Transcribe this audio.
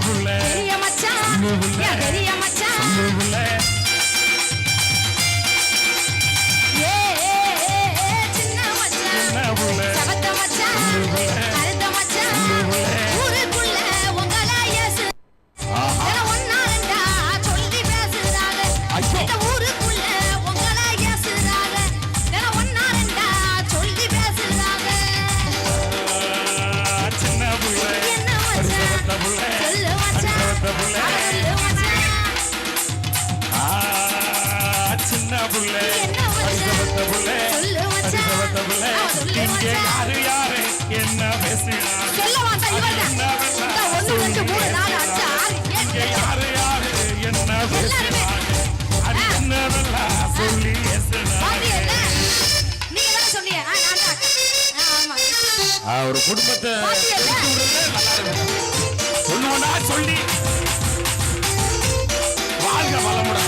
புள்ள பெரிய மச்சான் பெரிய சின்ன புள்ளை இங்கே யாரு ஒரு குடும்பத்தை சொல்லி வாழ்க வளமுடன்.